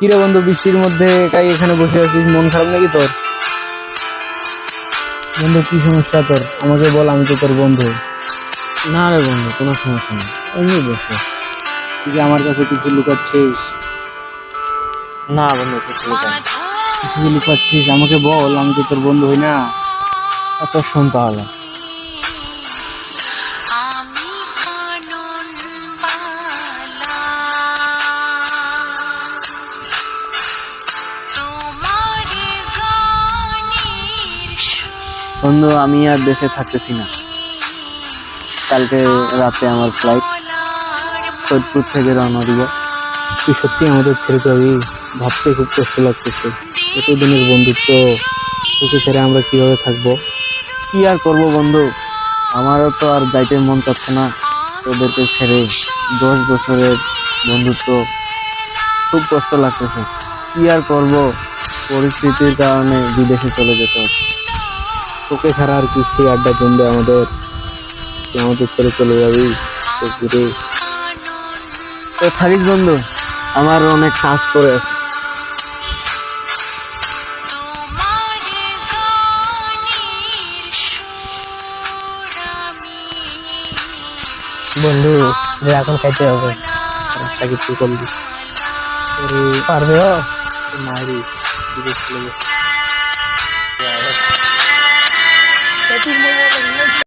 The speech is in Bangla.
কিরে বন্ধু বৃষ্টির মধ্যে একাই এখানে বসে আছিস? মন খারাপ নাকি তোর? বন্ধু কি সমস্যা তোর? আমাকে বল আমি তো তোর বন্ধু। না রে বন্ধু কোনো সমস্যা নেই। এমনি বসে। তুই আমার কাছে কিছু লুকাচ্ছিস? না বন্ধু কিছু লুকাচ্ছিস কিছু লুকাচ্ছিস? আমাকে বল আমি তো তোর বন্ধু হই না। এত শোন তাহলে। বন্ধু আমি আর দেশে থাকতেছি না। কালকে রাতে আমার ফ্লাইট সৈয়দপুর থেকে রওনা দিব। তুই সত্যি আমাদের ছেড়ে যাবি? ভাবতে খুব কষ্ট লাগতেছে। এতদিনের বন্ধুত্ব তোকে ছেড়ে আমরা কীভাবে থাকব? কি আর করব বন্ধু? আমারও তো আর যাইতে মন চাচ্ছে না তোদেরকে ছেড়ে। দশ বছরের বন্ধুত্ব খুব কষ্ট লাগতেছে। কি আর করব? পরিস্থিতির কারণে বিদেশে চলে যেতে হচ্ছে। তোকে ছাড়া আর কি সেই আড্ডা জমবে আমাদের। তুই আমাদের ছেড়ে চলে যাবি তো ঘুরে তো থাকিস বন্ধু আমার অনেক কাজ করে আছে। বন্ধু এখন খাইতে হবে। রাস্তা কিছু করবি। পারবে ও? মারি বিদেশ চলে গেছে